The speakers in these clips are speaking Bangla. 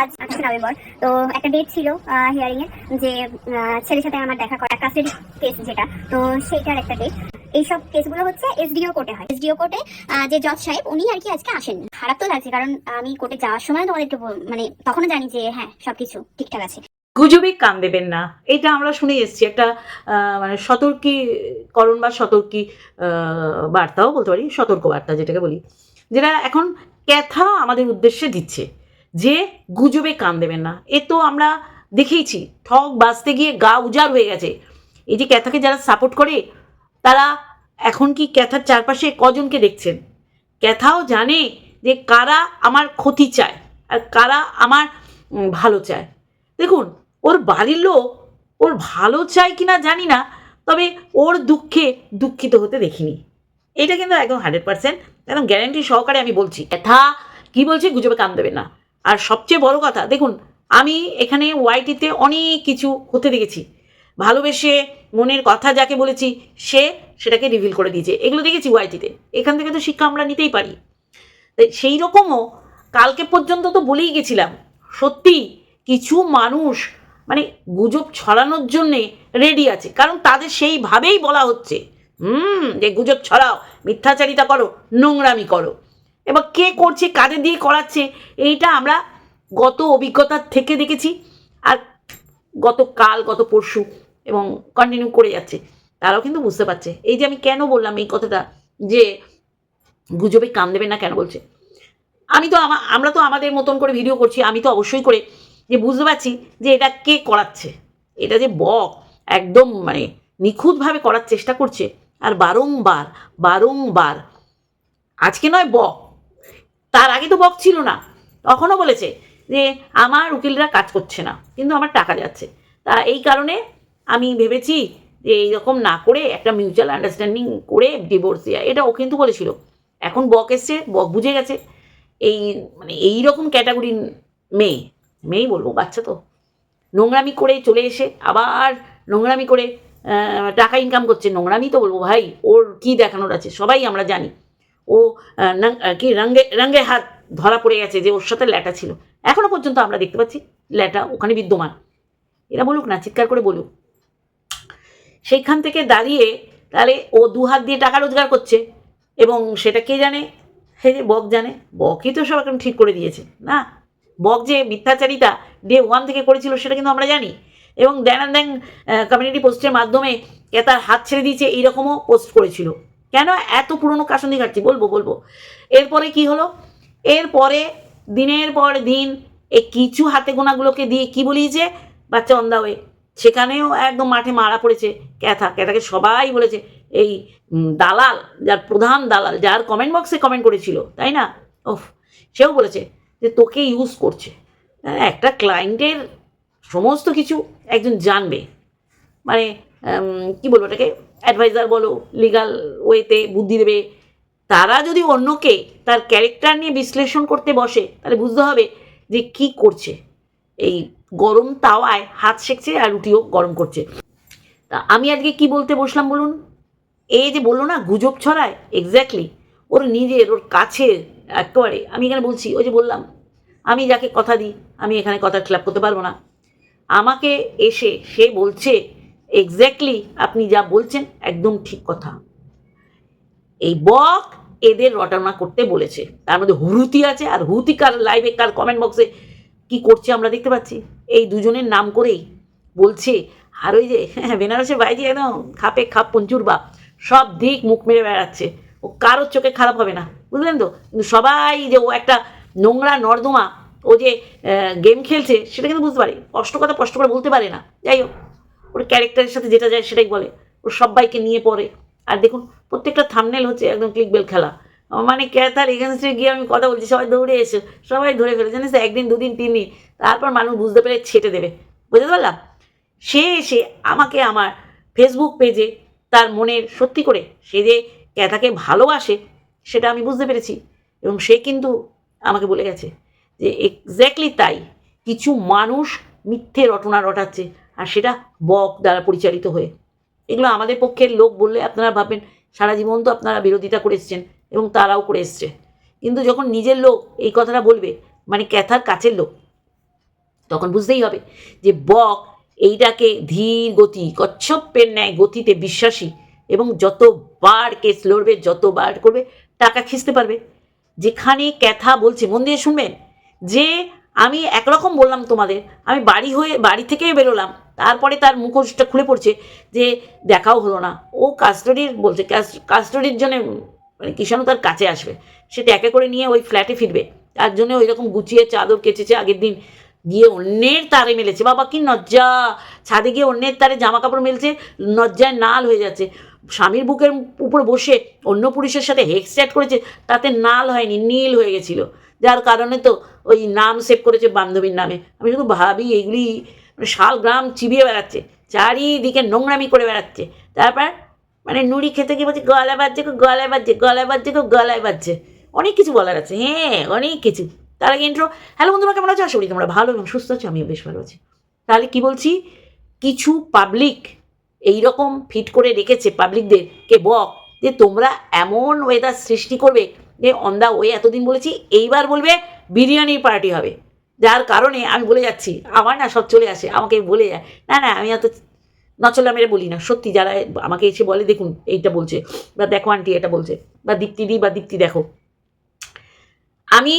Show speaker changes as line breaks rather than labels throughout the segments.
আজ আঠাশে নভেম্বর। তো একটা ডেট ছিল হিয়ারিং এর যে ছেলের সাথে আমার দেখা করা কাস্টাডি কেস যেটা, তো সেইটার একটা ডেট এইসব কেসগুলো হচ্ছে এসডিও কোর্টে হয়। এসডিও কোর্টে যে জজ সাহেব, উনি আর কি আজকে আসেন খারাপ তো লাগছে, কারণ আমি কোর্টে যাওয়ার সময় তোমাদেরকে মানে তখনও জানি যে হ্যাঁ সবকিছু ঠিকঠাক আছে।
গুজবে কান দেবেন না। এটা আমরা শুনে এসেছি। একটা মানে সতর্কীকরণ বা সতর্কী বার্তাও বলতে পারি সতর্ক বার্তা যেটাকে বলি, যেটা এখন ক্যাথা আমাদের উদ্দেশ্যে দিচ্ছে। যে গুজবে কান দেবেন না। এ তো আমরা দেখেইছি, ঠক বাঁচতে গিয়ে গা উজাড় হয়ে গেছে। এই যে ক্যাথাকে যারা সাপোর্ট করে, তারা এখন কি ক্যাথার চারপাশে কজনকে দেখছেন? ক্যাথাও জানে যে কারা আমার ক্ষতি চায় আর কারা আমার ভালো চায়। দেখুন, ওর বাড়ির লোক ওর ভালো চায় কিনা জানি না, তবে ওর দুঃখে দুঃখিত হতে দেখিনি। এটা কিন্তু একদম হান্ড্রেড পার্সেন্ট একদম গ্যারান্টি সহকারে আমি বলছি। ক্যাথা কি বলছে? গুজবে কান দেবে না। আর সবচেয়ে বড় কথা, দেখুন, আমি এখানে ওয়াইটিতে অনেক কিছু হতে দেখেছি। ভালোবেসে মনের কথা যাকে বলেছি, সে সেটাকে রিভিল করে দিয়েছে। এগুলো দেখেছি ওয়াইটিতে। এখান থেকে তো শিক্ষা আমরা নিতেই পারি। তাই সেই রকমও কালকে পর্যন্ত তো বলেই গেছিলাম, সত্যি কিছু মানুষ মানে গুজব ছড়ানোর জন্যে রেডি আছে। কারণ তাদের সেইভাবেই বলা হচ্ছে। হুম, যে গুজব ছড়াও, মিথ্যাচারিতা করো, নোংরামি করো। এবার কে করছে, কাদের দিয়ে করাচ্ছে, এইটা আমরা গত অভিজ্ঞতার থেকে দেখেছি আর গত কাল, গত পরশু এবং কন্টিনিউ করে যাচ্ছে। তারাও কিন্তু বুঝতে পারছে। এই যে আমি কেন বললাম এই কথাটা, যে গুজবে কান দেবে না কেন বলছে? আমি তো আমা- আমরা তো আমাদের মতন করে ভিডিও করছি, আমি তো অবশ্যই করে যে বুঝতে পারছি যে এটা কে করাচ্ছে। এটা যে বক একদম মানে নিখুঁতভাবে করার চেষ্টা করছে। আর বারংবার বারংবার, আজকে নয় বক তার আগে তো বক ছিল না। তখনও বলেছে যে, আমার উকিলরা কাজ করছে না, কিন্তু আমার টাকা যাচ্ছে। তা এই কারণে আমি ভেবেছি যে, এইরকম না করে একটা মিউচুয়াল আন্ডারস্ট্যান্ডিং করে ডিভোর্স দেওয়া এটা ও কিন্তু বলেছিল। এখন বক এসছে, বক বুঝে গেছে। এই মানে এই রকম ক্যাটাগরির মেয়ে, মেয়েই বলব, বাচ্চা তো। নোংরামি করে চলে এসে আবার নোংরামি করে টাকা ইনকাম করছে। নোংরামি তো বলব, ভাই, ওর কি দেখানোর আছে? সবাই আমরা জানি। ও কি, রঙ্গে রঙ্গে হাত ধরা পড়ে গেছে যে ওর সাথে ল্যাটা ছিল। এখনও পর্যন্ত আমরা দেখতে পাচ্ছি ল্যাটা ওখানে বিদ্যমান। এরা বলুক না, চিৎকার করে বলুক। সেইখান থেকে দাঁড়িয়ে তাহলে ও দু হাত দিয়ে টাকা রোজগার করছে এবং সেটা কে জানে? সে যে বক জানে। বকই তো সব এখন ঠিক করে দিয়েছে। না, বক যে মিথ্যাচারিতা ডে ওয়ান থেকে করেছিল সেটা কিন্তু আমরা জানি। এবং দেন অ্যান্ড দেন কমিউনিটি পোস্টের মাধ্যমে এ তার হাত ছেড়ে দিয়েছে, এইরকমও পোস্ট করেছিল। কেন এত পুরনো কাসন্দি ঘাটছি বলব বলব। এরপরে কি হলো? এরপরে দিনের পর দিন এই কিছু হাতে গোনাগুলোকে দিয়ে কি বলিয়েছে? বাচ্চা অন্দা হয়ে সেখানেও একদম মাঠে মারা পড়েছে ক্যাথা। ক্যাথাকে সবাই বলেছে এই দালাল যার প্রধান দালাল যার কমেন্ট বক্সে কমেন্ট করেছিল তাই না? ওফ সেও বলেছে যে তোকে ইউজ করছে। হ্যাঁ, একটা ক্লায়েন্টের সমস্ত কিছু একজন জানবে। মানে কি বলব এটাকে? অ্যাডভাইজার বলো লিগাল ওয়েতে বুদ্ধি দেবে। তারা যদি অন্যকে তার ক্যারেক্টার নিয়ে বিশ্লেষণ করতে বসে, তাহলে বুঝতে হবে যে কি করছে। এই গরম তাওয়ায় হাত সেকছে আর রুটিও গরম করছে। তা আমি আজকে কি বলতে বসলাম বলুন? এই যে বলল না, গুজব ছড়ায় এক্স্যাক্টলি ওর নিজের, ওর কাছের, একেবারে। আমি এখানে বলছি, ওই যে বললাম, আমি যাকে কথা দিই, আমি এখানে কথা খেলাপ করতে পারব না। আমাকে এসে সে বলছে এক্স্যাক্টলি আপনি যা বলছেন একদম ঠিক কথা। এই বক এদের রটানা করতে বলেছে। তার মধ্যে হুরুতি আছে, আর হুতি কার লাইভে কার কমেন্ট বক্সে কি করছে আমরা দেখতে পাচ্ছি? এই দুজনের নাম করেই বলছে, আর ওই যে হ্যাঁ বেনারসের বাইজি একদম খাপে খাপ পঞ্চুর বাপ, সব দিক মুখ মেরে বেড়াচ্ছে। ও কারোর চোখে খারাপ হবে না, বুঝলেন তো? সবাই যে ও একটা নোংরা নর্দমা, ও যে গেম খেলছে, সেটা কিন্তু বুঝতে পারে। কষ্ট কথা কষ্ট করে বলতে পারে না। যাই হোক। ওর ক্যারেক্টারের সাথে যেটা যায় সেটাই বলে। ও সবাইকে নিয়ে পড়ে। আর দেখুন, প্রত্যেকটা থামনেল হচ্ছে একদম ক্লিক বেল খেলা মানে ক্যাথার এগেনস্টে গিয়ে আমি কথা বলছি, সবাই দৌড়ে এসে, সবাই ধরে ফেলে, জানিস একদিন, দুদিন, তিন দিন। তারপর মানুষ বুঝতে পেরে ছেটে দেবে। বুঝতে পারলাম? সে এসে আমাকে আমার ফেসবুক পেজে তার মনের সত্যি করে সে যে ক্যাথাকে ভালোবাসে, সেটা আমি বুঝতে পেরেছি। এবং সে কিন্তু আমাকে বলে গেছে যে এক্স্যাক্টলি তাই। কিছু মানুষ মিথ্যে রটনা রটাচ্ছে। আর সেটা বক দ্বারা পরিচালিত হয়ে। এগুলো আমাদের পক্ষের লোক বললে আপনারা ভাববেন, সারা জীবন তো আপনারা বিরোধিতা করে এসছেন এবং তারাও করে এসছে। কিন্তু যখন নিজের লোক এই কথাটা বলবে মানে ক্যাথার কাছের লোক, তখন বুঝতেই হবে যে বক এইটাকে ধীর গতি, কচ্ছপের ন্যায় গতিতে বিশ্বাসী এবং যতবার কেস লড়বে, যতবার করবে, টাকা খিঁচতে পারবে। যেখানে ক্যাথা বলছে, মন দিয়ে শুনবেন, যে আমি একরকম বললাম তোমাদের, আমি বাড়ি হয়ে, বাড়ি থেকে বেরোলাম তারপরে তার মুখোশটা খুলে পড়ছে যে দেখাও হলো না। ও কাস্টডির বলছে কাস্টডির জন্য মানে কিষাণু তার কাছে আসবে। সে ট্যাকে করে নিয়ে ওই ফ্ল্যাটে ফিরবে। তার জন্য ওই রকম গুছিয়ে চাদর কেচেছে আগের দিন। গিয়ে অন্যের তারে মেলেছে। বাবা, কি নজ্জা! ছাদে গিয়ে অন্যের তারে জামা কাপড় মেলছে লজ্জায় নাল হয়ে যাচ্ছে। স্বামীর বুকের উপর বসে অন্য পুরুষের সাথে হেক্স চ্যাট করেছে, তাতে নাল হয়নি, নীল হয়ে গেছিল। যার কারণে তো ওই নাম সেভ করেছে বান্ধবীর নামে। আমি শুধু ভাবি, এইগুলি শাল গ্রাম চিবিয়ে বেড়াচ্ছে, চারিদিকে নোংরামি করে বেড়াচ্ছে। তারপর মানে নুড়ি খেতে গিয়ে বলছে গলায় বাজছে গো গলায় বাজছে গলায় বাজছে গো, গলায় বাজছে। অনেক কিছু বলার আছে হ্যাঁ অনেক কিছু। তার আগে ইন্ট্রো হ্যালো বন্ধুরা, কেমন আছো? আশা করি তোমরা ভালো এবং সুস্থ আছো, আমিও বেশ ভালো আছি। তাহলে কি বলছি? কিছু পাবলিক এইরকম ফিট করে রেখেছে পাবলিকদের কে বক, যে তোমরা এমন ওয়েদার সৃষ্টি করবে যে অন দা ওয়ে এতদিন বলেছি, এইবার বলবে বিরিয়ানির পার্টি হবে। যার কারণে আমি বলে যাচ্ছি, আমার না সব চলে আসে, আমাকে বলে যায় না না, আমি এত নচলা মেরে বলি না। সত্যি যারা আমাকে এসে বলে, দেখুন, এইটা বলছে, বা দেখো আন্টি এটা বলছে, বা দীপ্তি দি, বা দীপ্তি দেখো। আমি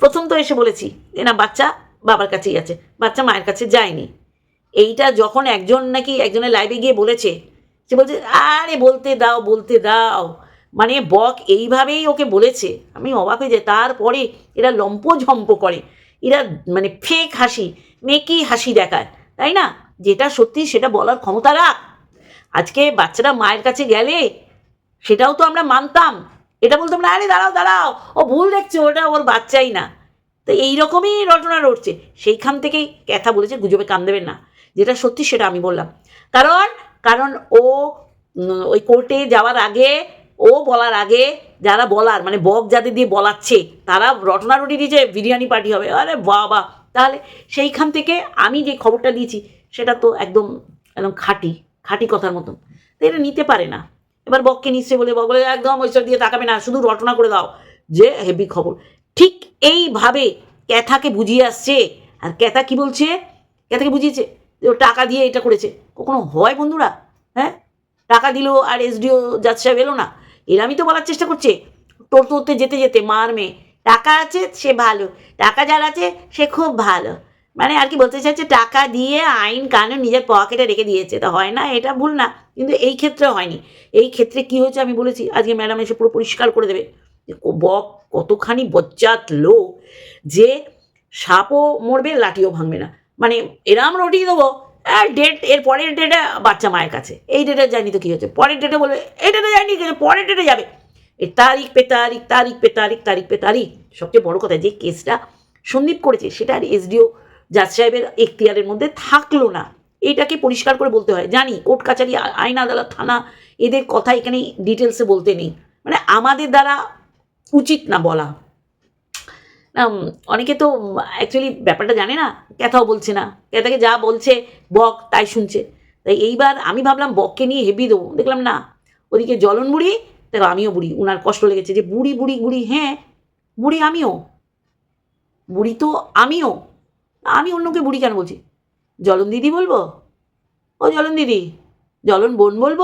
প্রথম তো এসে বলেছি যে, না, বাচ্চা বাবার কাছেই আছে, বাচ্চা মায়ের কাছে যায়নি। এইটা যখন একজন নাকি একজনের লাইভে গিয়ে বলেছে, সে বলছে, আরে, বলতে দাও বলতে দাও। মানে বক এইভাবেই ওকে বলেছে। আমি অবাক হয়ে যাই, তারপরে এরা লম্প ঝম্প করে। এরা মানে ফেক হাসি মেকি হাসি দেখায়, তাই না? যেটা সত্যি সেটা বলার ক্ষমতা রাখ। আজকে বাচ্চারা মায়ের কাছে গেলে সেটাও তো আমরা মানতাম। এটা বলতাম না, আরে দাঁড়াও দাঁড়াও, ও ভুল দেখছে, ওটা ওর বাচ্চাই না। তো এইরকমই রটনা রটছে। সেইখান থেকেই ক্যাথা বলেছে, গুজবে কান দেবেন না। যেটা সত্যি সেটা আমি বললাম। কারণ কারণ ও ওই কোর্টে যাওয়ার আগে ও বলার আগে যারা বলার মানে বক যাদের দিয়ে বলাচ্ছে, তারা রটনা রুটি দিয়েছে বিরিয়ানি পার্টি হবে, আরে বাবা। তাহলে সেইখান থেকে আমি যে খবরটা দিয়েছি, সেটা তো একদম একদম খাঁটি খাঁটি কথার মতন। তো এটা নিতে পারে না। এবার বককে নিশ্চয়ই বলে, বক বলে, একদম ওইসব দিয়ে তাকাবে না, শুধু রটনা করে দাও। যে হেভি খবর। ঠিক এইভাবে ক্যাথাকে বুঝিয়ে আসছে, আর ক্যাথা কি বলছে? ক্যাথাকে বুঝিয়েছে যে ও টাকা দিয়ে এটা করেছে। কখনো হয় বন্ধুরা? হ্যাঁ? টাকা দিল আর এসডিও সাহেব এলো না? এরামই তো বলার চেষ্টা করছে তোরতে যেতে যেতে, মার মেয়ে। টাকা আছে, সে ভালো। টাকা যার আছে, সে খুব ভালো। মানে আর কি বলতে চাইছে, টাকা দিয়ে আইন কানুন নিজের পকেটে রেখে দিয়েছে। তা হয় না, এটা ভুল না। কিন্তু এই ক্ষেত্রে হয়নি। এই ক্ষেত্রে কি হয়েছে আমি বলেছি, আজকে ম্যাডাম এসে পুরো পরিষ্কার করে দেবে। বক কতখানি বজ্জাত লোক যে সাপও মরবে, লাঠিও ভাঙবে না। মানে এরাম রটিয়ে দেবো। ডেট এর পরের ডেটে বাচ্চা মায়ের কাছে। এই ডেটে জানি তো কী হচ্ছে পরের ডেটে বলবে, এই ডেটে কিন্তু পরের ডেটে যাবে। এ তারিখ পে তারিখ তারিখ পে তারিখ তারিখ পে তারিখ। সবচেয়ে বড় কথা যে কেসটা সন্দীপ করেছে, সেটা আর এসডিও জাজ সাহেবের এখতিয়ারের মধ্যে থাকল না। এটাকে পরিষ্কার করে বলতে হয়। জানি, কোর্ট কাছারি আইন আদালত, থানা, এদের কথা এখানে ডিটেলসে বলতে নেই। মানে আমাদের দ্বারা উচিত না বলা। অনেকে তো অ্যাকচুয়ালি ব্যাপারটা জানে না, ক্যাথাও বলছে না। ক্যাথাকে যা বলছে, বক তাই শুনছে। তাই এইবার আমি ভাবলাম বককে নিয়ে হেভি দেবো। দেখলাম না, ওদিকে জলন বুড়ি, দেখো আমিও বুড়ি, উনার কষ্ট লেগেছে যে বুড়ি বুড়ি বুড়ি হ্যাঁ বুড়ি আমিও। বুড়ি তো আমিও। আমি অন্যকে বুড়ি কেন বলছি? জলন দিদি বলব? ও জলন দিদি জলন বোন বলব?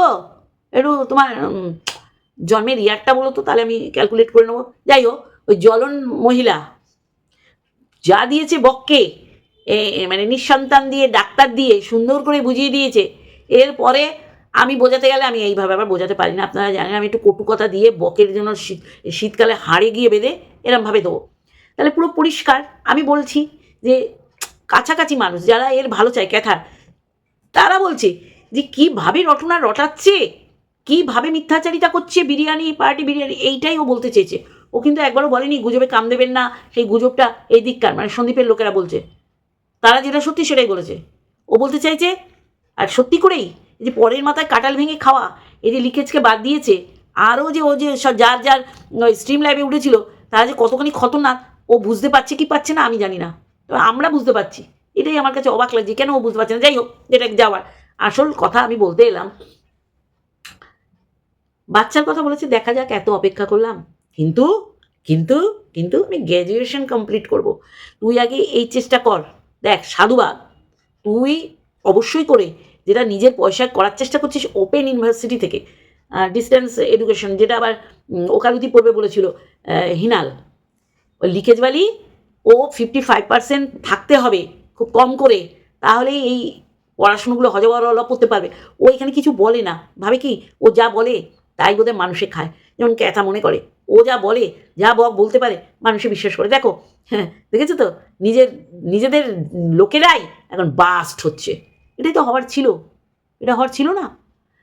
একটু তোমার জন্মের ইয়ারটা বলো তো, তাহলে আমি ক্যালকুলেট করে নেব। যাই হোক, ওই জলন মহিলা যা দিয়েছে বককে মানে নিঃসন্তান দিয়ে, ডাক্তার দিয়ে সুন্দর করে বুঝিয়ে দিয়েছে। এরপরে আমি বোঝাতে গেলে আমি এইভাবে আবার বোঝাতে পারি না। আপনারা জানেন আমি একটু কটু কথা দিয়ে বকের জন্য শীত, শীতকালে হাড়ে গিয়ে বেঁধে এরমভাবে দেবো। তাহলে পুরো পরিষ্কার। আমি বলছি যে কাছাকাছি মানুষ, যারা এর ভালো চায়, ক্যাথার, তারা বলছে যে কীভাবে রটনা রটাচ্ছে, কীভাবে মিথ্যাচারিতা করছে, বিরিয়ানি, পার্টি বিরিয়ানি, এইটাই ও বলতে চেয়েছে। ও কিন্তু একবারও বলেনি, গুজবে কাম দেবেন না। সেই গুজবটা এই দিককার মানে সন্দীপের লোকেরা বলছে। তারা যেটা সত্যি সেটাই বলেছে। ও বলতে চাইছে, আর সত্যি করেই যে পরের মাথায় কাটাল ভেঙে খাওয়া, এই যে লিকেজকে বাদ দিয়েছে, আরও যে ও যে সব যার যার স্ট্রিম লাইভে উঠেছিল, তারা যে কতখানি খতরনাক, ও বুঝতে পারছে কি পাচ্ছে না, আমি জানি না। তবে আমরা বুঝতে পারছি। এটাই আমার কাছে অবাক লাগছে, কেন ও বুঝতে পারছে না? যাই হোক যেটা যাওয়ার আসল কথা আমি বলতে এলাম। বাচ্চার কথা বলেছে, দেখা যাক, এত অপেক্ষা করলাম। কিন্তু কিন্তু কিন্তু আমি গ্র্যাজুয়েশন কমপ্লিট করব। তুই আগে এই চেষ্টা কর। দেখ, সাধুবাদ। তুই অবশ্যই করে যেটা নিজের পয়সা করার চেষ্টা করছিস ওপেন ইউনিভার্সিটি থেকে। ডিস্টেন্স এডুকেশন যেটা আবার ওকালতি পড়বে বলেছিল হিনাল। ওই লিকেজ বালি, ও ফিফটি ফাইভ পার্সেন্ট থাকতে হবে, খুব কম করে। তাহলে এই পড়াশুনোগুলো হজবরল করতে পারবে। ও এখানে কিছু বলে না। ভাবে কি? ও যা বলে, তাই বোধহয় মানুষে খায়। যেমন ক্যাথা মনে করে। ও যা বলে, যা বক বলতে পারে, মানুষে বিশ্বাস করে। দেখো হ্যাঁ দেখেছ তো? নিজের, নিজেদের লোকেরাই এখন বাস্ট হচ্ছে। এটাই তো হওয়ার ছিল। এটা হওয়ার ছিল না।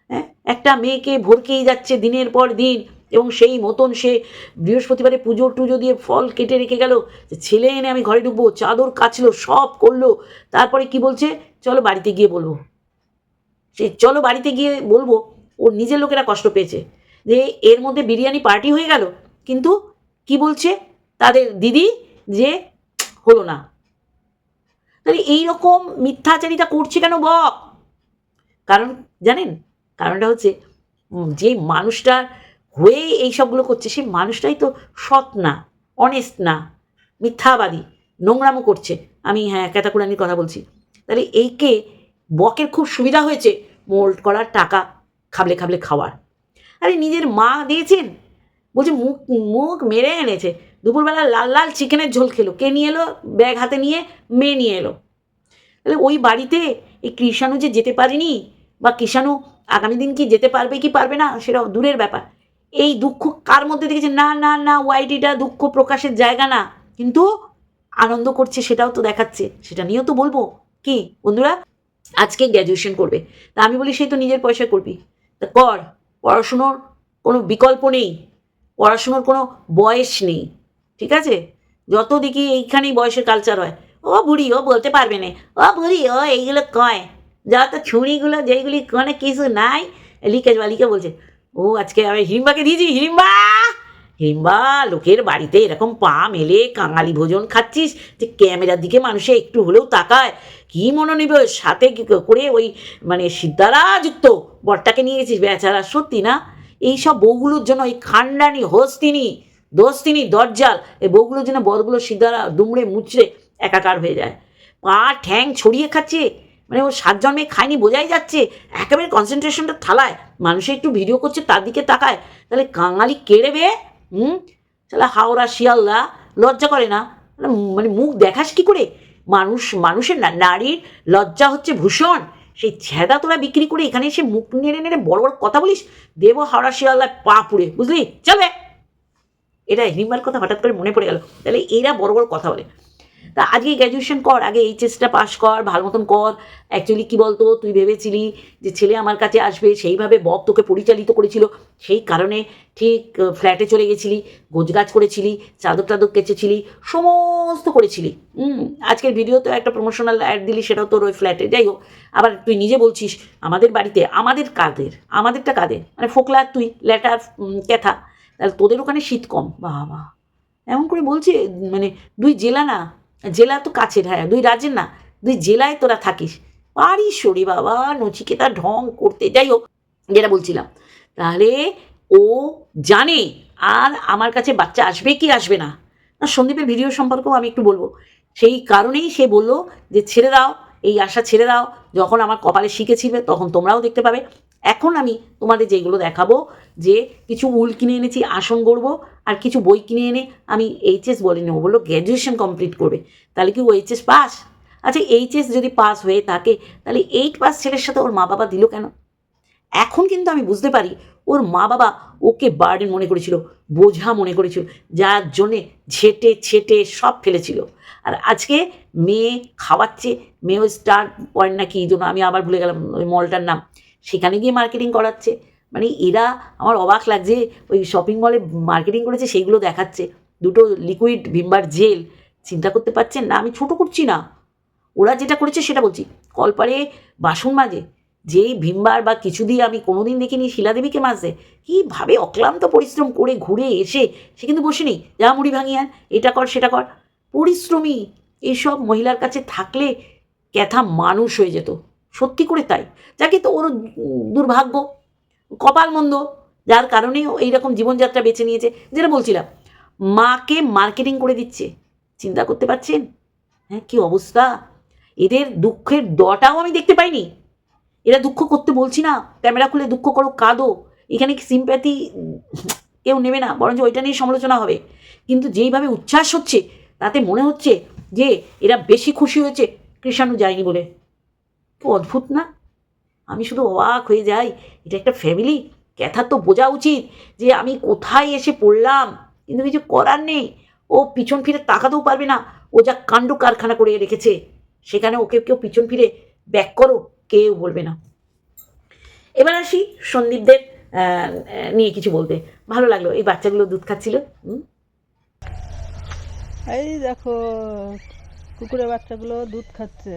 হ্যাঁ একটা মেয়েকে ভরকেই যাচ্ছে দিনের পর দিন এবং সেই মতন সে বৃহস্পতিবারে পুজো টুজো দিয়ে ফল কেটে রেখে গেল ছেলে এনে আমি ঘরে ঢুকবো, চাদর কাচলো, সব করল। তারপরে কি বলছে? চলো বাড়িতে গিয়ে বলব। সে চলো বাড়িতে গিয়ে বলব, ওর নিজের লোকেরা কষ্ট পেয়েছে। যে এর মধ্যে বিরিয়ানি পার্টি হয়ে গেল। কিন্তু কি বলছে? তাদের দিদি যে হলো না। তাহলে এইরকম মিথ্যাচারিতা করছে কেন বক? কারণ, জানেন? কারণটা হচ্ছে যে মানুষটার হয়ে এই সবগুলো করছে, সেই মানুষটাই তো সৎ না অনেস্ট না, মিথ্যাবাদী নোংরামও করছে। আমি হ্যাঁ ক্যাতাকুরানির কথা বলছি। তাহলে এইকে বকের খুব সুবিধা হয়েছে, মোল্ড করার টাকা খাবলে খাবলে খাওয়ার। আরে নিজের মা দিয়েছেন? বলছে, মুখ মুখ মেরে এনেছে। দুপুরবেলা লাল লাল চিকেনের ঝোল খেলো। কে নিয়ে এলো? ব্যাগ হাতে নিয়ে মেয়ে নিয়ে এলো। তাহলে ওই বাড়িতে এই কৃষাণু যে যেতে পারেনি, বা কৃষাণু আগামী দিন কি যেতে পারবে কি পারবে না, সেটা দূরের ব্যাপার। এই দুঃখ কার মধ্যে দেখেছে? না না না, ওয়াইটিটা দুঃখ প্রকাশের জায়গা না। কিন্তু আনন্দ করছে, সেটাও তো দেখাচ্ছে। সেটা নিয়েও তো বলব। কি বন্ধুরা? আজকে গ্র্যাজুয়েশন করবে। তা আমি বলি, সেই তো নিজের পয়সা করবি তা কর। পড়াশুনোর কোনো বিকল্প নেই, পড়াশুনোর কোনো বয়স নেই, ঠিক আছে? যত দেখি এইখানেই বয়সের কালচার হয়, ও বুড়ি, ও বলতে পারবে না, ও বুড়ি, ও এইগুলো কয়, যা তো ছুঁড়িগুলো যেইগুলি কোনো, কিছু নাই লিকেজ বালিকে বলছে, ও আজকে আমি হিড়িম্বাকে দিয়েছি, হিড়িম্বা! হিড়িম্বা লোকের বাড়িতে এরকম পা মেলে কাঙালি ভোজন খাচ্ছিস যে ক্যামেরার দিকে মানুষে একটু হলেও তাকায়, কি মনে নিবে সাথে করে ওই মানে সিদ্ধারা যুক্ত বরটাকে নিয়ে গেছিস? বেচারা সত্যি না? এই সব বউগুলোর জন্য ওই খান্ডানি, হস্তিনী, দোস্তিনী, দরজাল, এই বউগুলোর জন্য বরগুলো সিদ্ধারা দুমড়ে মুচড়ে একাকার হয়ে যায়। পা ঠ্যাং ছড়িয়ে খাচ্ছে মানে ও সাত জন্মে খায়নি বোঝাই যাচ্ছে, একেবারে কনসেন্ট্রেশনটা থালায়। মানুষে একটু ভিডিও করছে, তার দিকে তাকায়। তাহলে কাঙালি কেড়ে বে? হুম? তাহলে হাওড়া, শিয়ালদা, লজ্জা করে না? মানে মানে মুখ দেখাস কি করে? মানুষ মানুষের না নারীর লজ্জা হচ্ছে ভূষণ। সেই ছেদা তোরা বিক্রি করে এখানে এসে মুখ নেড়ে নেড়ে বড় বড় কথা বলিস? দেবো হাওড়া, শিয়ালদা, পা পুড়ে, বুঝলি? চলে এটা হিমার কথা হঠাৎ করে মনে পড়ে গেল। তাহলে এরা বড় বড় কথা বলে। তা আজকে গ্র্যাজুয়েশন কর, আগে এইচএসটা পাস কর, ভালো মতন কর। অ্যাকচুয়ালি কী বলতো, তুই ভেবেছিলি যে ছেলে আমার কাছে আসবে, সেইভাবে বক তোকে পরিচালিত করেছিল। সেই কারণে ঠিক ফ্ল্যাটে চলে গেছিলি গোছগাছ করেছিলি, চাদর টাদর কেচেছিলি, সমস্ত করেছিলি। হুম, আজকের ভিডিওতে একটা প্রমোশনাল অ্যাড দিলি, সেটাও তোর ওই ফ্ল্যাটে যাই হোক, আবার তুই নিজে বলছিস, আমাদের বাড়িতে, আমাদের কাদের, আমাদেরটা কাদের? মানে ফোকলা, তুই ল্যাটার ক্যাথা, তাহলে তোদের ওখানে শীত কম। বাবা, এমন করে বলছে মানে দুই জেলা না জেলা তো কাছের হ্যাঁ দুই রাজ্যের না, দুই জেলায় তোরা থাকিস। পারিস সরি বাবা নচিকেতা ঢং করতে। যাই হোক, যেটা বলছিলাম, তাহলে ও জানে, আর আমার কাছে বাচ্চা আসবে কি আসবে না? না, সন্দীপের ভিডিও সম্পর্কেও আমি একটু বলব। সেই কারণেই সে বলল যে, ছেড়ে দাও, এই আশা ছেড়ে দাও। যখন আমার কপালে শিখেছিবে তখন তোমরাও দেখতে পাবে। এখন আমি তোমাদের যেগুলো দেখাবো, যে কিছু উল কিনে এনেছি, আসন গড়বো, আর কিছু বই কিনে এনে আমি এইচএস বলে নেব, বলল গ্র্যাজুয়েশন কমপ্লিট করবে। তাহলে কি ও এইচএস পাস আচ্ছা এইচএস যদি পাস হয়ে থাকে, তাহলে এইট পাস ছেলের সাথে ওর মা বাবা দিল কেন? এখন কিন্তু আমি বুঝতে পারি, ওর মা বাবা ওকে বার্ডেন মনে করেছিল, বোঝা মনে করেছিল, যার জন্যে ঝেটে ছেটে সব ফেলেছিল। আর আজকে মেয়ে খাওয়াচ্ছে মেয়ে স্টার পয়েন্ট না কি এই জন্য আমি আবার ভুলে গেলাম ওই মলটার নাম। সেখানে গিয়ে মার্কেটিং করাচ্ছে। মানে এরা আমার অবাক লাগছে, ওই শপিং মলে মার্কেটিং করেছে, সেইগুলো দেখাচ্ছে। দুটো লিকুইড ভিমবার জেল চিন্তা করতে পারছেন না? আমি ছোট করছি না। ওরা যেটা করেছে সেটা বলছি, কলপারে বাসন মাজে। যেই ভিমবার বা কিছু দিয়ে আমি কোনোদিন দেখিনি, শিলাদেবীকে মাজতে। কীভাবে অক্লান্ত পরিশ্রম করে ঘুরে এসে, সে কিন্তু বসে নেই। যা মুড়ি ভাঙিয়ে আন, এটা কর, সেটা কর। পরিশ্রমী এইসব মহিলার কাছে থাকলে ক্যাথা মানুষ হয়ে যেত। সত্যি করে তাই। যাকে তো ওর দুর্ভাগ্য, কপাল মন্দ, যার কারণে এইরকম জীবনযাত্রা বেছে নিয়েছে। যেটা বলছিলাম, মাকে মার্কেটিং করে দিচ্ছে। চিন্তা করতে পারছেন? হ্যাঁ কী অবস্থা? এদের দুঃখের দটাও আমি দেখতে পাইনি। এরা দুঃখ করতে বলছি না। ক্যামেরা খুলে দুঃখ করো, কাঁদো। এখানে সিম্প্যাথি কেউ নেবে না, বরঞ্চ ওইটা নিয়ে সমালোচনা হবে। কিন্তু যেইভাবে উচ্ছ্বাস হচ্ছে, তাতে মনে হচ্ছে যে এরা বেশি খুশি হয়েছে কৃষাণু যায়নি বলে। অদ্ভুত না? আমি শুধু অবাক হয়ে যাই, এটা একটা ফ্যামিলি ক্যাথার তো বোঝা উচিত যে আমি কোথায় এসে পড়লাম। কিন্তু কিছু করার নেই। ও পিছন ফিরে তাকাতেও পারবে না। ও যা কাণ্ড কারখানা করে রেখেছে। সেখানে ওকে কেউ পিছন ফিরে ব্যাক করো, কেউ বলবে না। এবার আসি সন্দীপদের নিয়ে কিছু বলতে। ভালো লাগল, এই বাচ্চাগুলো দুধ খাচ্ছিল
এই দেখো, কুকুরের বাচ্চাগুলো দুধ খাচ্ছে।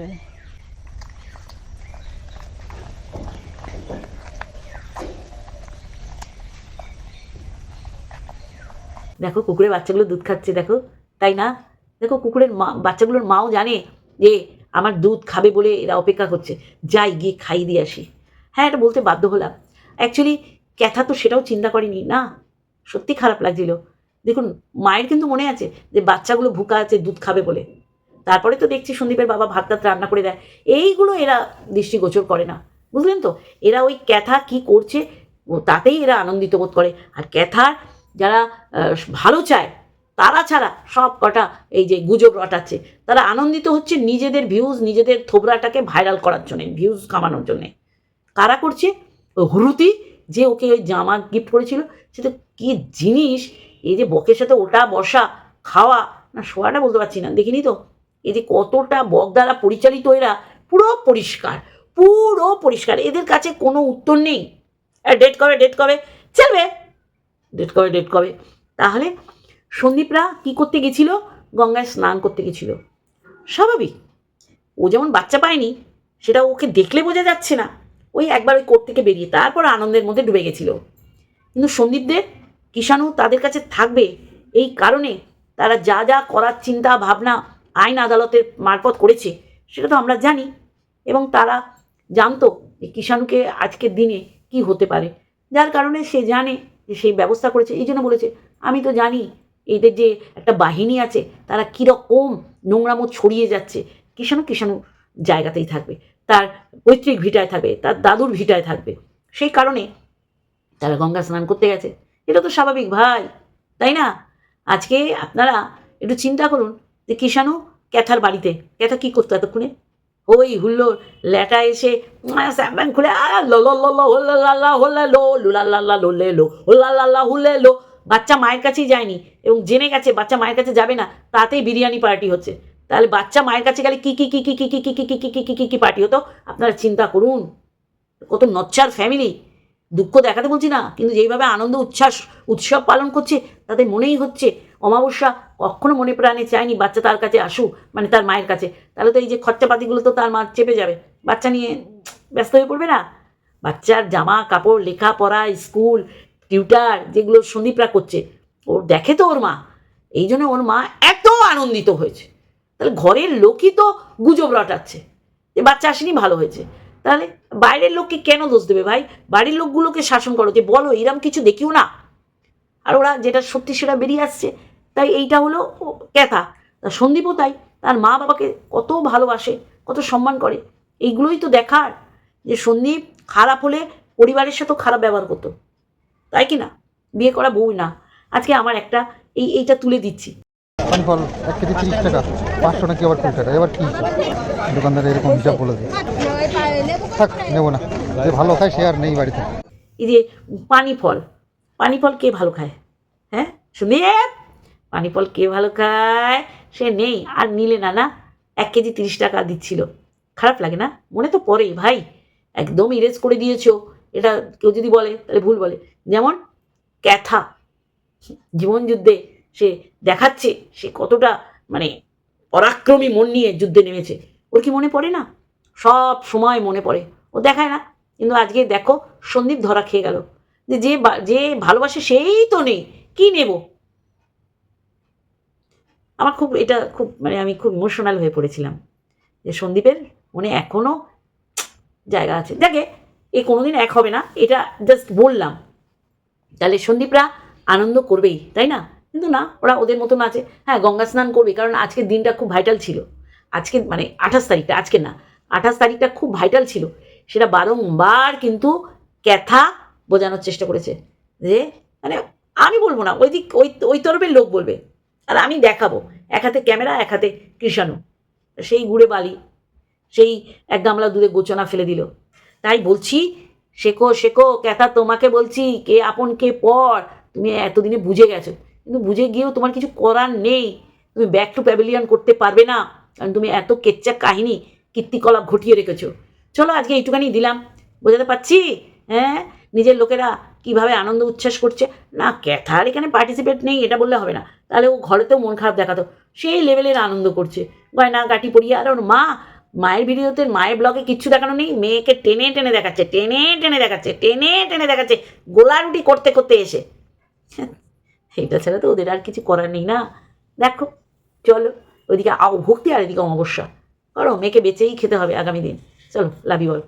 দেখো, কুকুরের বাচ্চাগুলো দুধ খাচ্ছে, দেখো। তাই না? দেখো, কুকুরের মা, বাচ্চাগুলোর মাও জানে যে আমার দুধ খাবে বলে এরা অপেক্ষা করছে। যাই, গিয়ে খাই দিয়ে আসি। হ্যাঁ এটা বলতে বাধ্য হলাম। অ্যাকচুয়ালি ক্যাথা তো সেটাও চিন্তা করেনি, না? সত্যি খারাপ লাগছিল। দেখুন, মায়ের কিন্তু মনে আছে যে বাচ্চাগুলো ভুকা আছে, দুধ খাবে বলে। তারপরে তো দেখছি সন্দীপের বাবা ভাত টাত রান্না করে দেয়। এইগুলো এরা দৃষ্টিগোচর করে না। বুঝলেন তো? এরা ওই ক্যাথা কি করছে তাতেই এরা আনন্দিত বোধ করে। আর ক্যাথার যারা ভালো চায়, তারা ছাড়া সব কটা এই যে গুজব রটাচ্ছে। তারা আনন্দিত হচ্ছে নিজেদের ভিউজ নিজেদের থোবরাটাকে ভাইরাল করার জন্যে ভিউজ কামানোর জন্যে। কারা করছে? হুরুতি, যে ওকে ওই জামা গিফট করেছিল। সে তো কী জিনিস, এই যে বকের সাথে ওটা বসা, খাওয়া, না শোয়াটা বলতে পারছি না, দেখিনি তো? এই যে কতটা বক দ্বারা পরিচালিত এরা, পুরো পরিষ্কার পুরো পরিষ্কার। এদের কাছে কোনো উত্তর নেই। ডেট কবে ডেট কবে? চলবে। ডেট কবে ডেট কবে? তাহলে সন্দীপরা কি করতে গেছিল? গঙ্গায় স্নান করতে গেছিল। স্বাভাবিক। ও যেমন বাচ্চা পায়নি, সেটা ওকে দেখলে বোঝা যাচ্ছে না। ওই একবার ওই কোর্ট থেকে বেরিয়ে তারপর আনন্দের মধ্যে ডুবে গেছিল। কিন্তু সন্দীপদের, কিষাণু তাদের কাছে থাকবে এই কারণে তারা যা যা করার চিন্তা, ভাবনা আইন আদালতের মারফত করেছে, সেটা তো আমরা জানি। এবং তারা জানতো যে কিষাণুকে আজকের দিনে কি হতে পারে। যার কারণে সে জানে যে সেই ব্যবস্থা করেছে, এই জন্য বলেছে। আমি তো জানি এদের যে একটা বাহিনী আছে, তারা কীরকম নোংরামো ছড়িয়ে যাচ্ছে। কিষাণু কিষাণু জায়গাতেই থাকবে। তার পৈতৃক ভিটায় থাকবে, তার দাদুর ভিটায় থাকবে। সেই কারণে তারা গঙ্গা স্নান করতে গেছে। এটা তো স্বাভাবিক ভাই, তাই না? আজকে আপনারা একটু চিন্তা করুন যে কিষাণু ক্যাথার বাড়িতে, ক্যাথা কী করতো এতক্ষণে? ওই হুল্লো ল্যাটা এসে স্যাম্পান খুলে আ লো লো লো বাচ্চা মায়ের কাছেই যায়নি এবং জেনে গেছে বাচ্চা মায়ের কাছে যাবে না তাতেই বিরিয়ানি পার্টি হচ্ছে তাহলে বাচ্চা মায়ের কাছে গেলে কি কি কি কি কি কি কি কি কি কি কি কি কি পার্টি হতো আপনারা চিন্তা করুন কত নচ্চার ফ্যামিলি দুঃখ দেখাতে বলছি না, কিন্তু যেইভাবে আনন্দ, উচ্ছ্বাস, উৎসব পালন করছে, তাতে মনেই হচ্ছে অমাবস্যা কখনো মনে প্রাণে চায়নি বাচ্চা তার কাছে আসুক মানে তার মায়ের কাছে। তাহলে তো এই যে খরচাপাতিগুলো তো তার মা চেপে যাবে। বাচ্চা নিয়ে ব্যস্ত হয়ে পড়বে না? বাচ্চার জামা, কাপড় লেখাপড়া স্কুল, টিউটার, যেগুলো সন্দীপরা করছে, ওর দেখে তো ওর মা। এই জন্য ওর মা এত আনন্দিত হয়েছে। তাহলে ঘরের লোকই তো গুজব রটাচ্ছে, যে বাচ্চা আসেনি ভালো হয়েছে। তাহলে বাইরের লোককে কেন দোষ দেবে ভাই? বাড়ির লোকগুলোকে শাসন করো, যে বলো এরম কিছু দেখিও না। আর ওরা যেটা সত্যি সেটা বেরিয়ে আসছে। তাই এইটা হলো ক্যাথা সন্দীপও তাই। তার মা বাবাকে কত ভালোবাসে, কত সম্মান করে। এইগুলোই তো দেখার যে সন্দীপ খারাপ হলে পরিবারের সাথেও খারাপ ব্যবহার করতো। তাই কি না? বিয়ে করা বউ না। আজকে আমার একটা এই এইটা তুলে দিচ্ছি।
এক কেজি টাকা। পাঁচশো আবার কুড়ি টাকা। এবার কি? দোকানদার এরকম হিসাব বলে দিই থাক, নেব না। যে ভালো খায় সে আর নেই বাড়িতে।
এই যে পানি ফল পানি ফল কে ভালো খায়? হ্যাঁ সুন্দীপ পানি ফল কে ভালো খায়? সে নেই, আর নিলে না না, এক কেজি তিরিশ টাকা দিচ্ছিল। খারাপ লাগে না? মনে তো পড়েই, ভাই। একদম ইরেজ করে দিয়েছ। এটা কেউ যদি বলে, তাহলে ভুল বলে। যেমন ক্যাথা জীবনযুদ্ধে সে দেখাচ্ছে, সে কতটা মানে পরাক্রমী মন নিয়ে যুদ্ধে নেমেছে। ওর কি মনে পড়ে না? সব সময় মনে পড়ে। ও দেখায় না। কিন্তু আজকে দেখো, সন্দীপ ধরা খেয়ে গেল। যে যে যে ভালোবাসে সেই তো নেই। কি নেব? আমার খুব, এটা খুব মানে আমি খুব ইমোশনাল হয়ে পড়েছিলাম। যে সন্দীপের মনে এখনও জায়গা আছে। দেখে, এ কোনোদিন এক হবে না। এটা জাস্ট বললাম। তাহলে সন্দীপরা আনন্দ করবেই, তাই না? কিন্তু না, ওরা ওদের মতন আছে। হ্যাঁ গঙ্গা স্নান করবে, কারণ আজকের দিনটা খুব ভাইটাল ছিল। আজকে মানে আঠাশ তারিখটা, আজকে না। আঠাশ তারিখটা খুব ভাইটাল ছিল। সেটা বারংবার কিন্তু ক্যাথা বোঝানোর চেষ্টা করেছে যে মানে আমি বলব না, ওই দিক, ওই ওই তরফের লোক বলবে। আর আমি দেখাবো, এক হাতে ক্যামেরা, এক হাতে কৃষাণু। সেই গুড়ে বালি, সেই এক গামলা দুধে গোচনা ফেলে দিল। তাই বলছি, শেখো শেখো, ক্যাথা, তোমাকে বলছি, কে আপন, কে পর, তুমি এতদিনে বুঝে গেছো। কিন্তু বুঝে গিয়েও তোমার কিছু করার নেই। তুমি ব্যাক টু প্যাভিলিয়ন করতে পারবে না। কারণ তুমি এত কেচ্চা কাহিনী কীর্তিকলাপ ঘটিয়ে রেখেছো। চলো আজকে এইটুখানি দিলাম। বোঝাতে পারছি? হ্যাঁ? নিজের লোকেরা কীভাবে আনন্দ উচ্ছ্বাস করছে? না, ক্যাথার এখানে পার্টিসিপেট নেই, এটা বললে হবে না। তাহলে ও ঘরেতেও মন খারাপ দেখাতো। সেই লেভেলের আনন্দ করছে। গয়না, গাটি পরিয়ে, আর ওর মা মায়ের ভিডিওতে, মায়ের ব্লগে কিচ্ছু দেখানো নেই। মেয়েকে টেনে টেনে দেখাচ্ছে, টেনে টেনে দেখাচ্ছে, টেনে টেনে দেখাচ্ছে গোলারুটি করতে করতে এসে। এইটা ছাড়া তো ওদের আর কিছু করার নেই না। দেখো, চলো, ওইদিকে আও, ভক্তি আর এদিকে অমাবস্যা। করো মেয়েকে বেঁচেই খেতে হবে আগামী দিন। চলো লাভ ইউ অল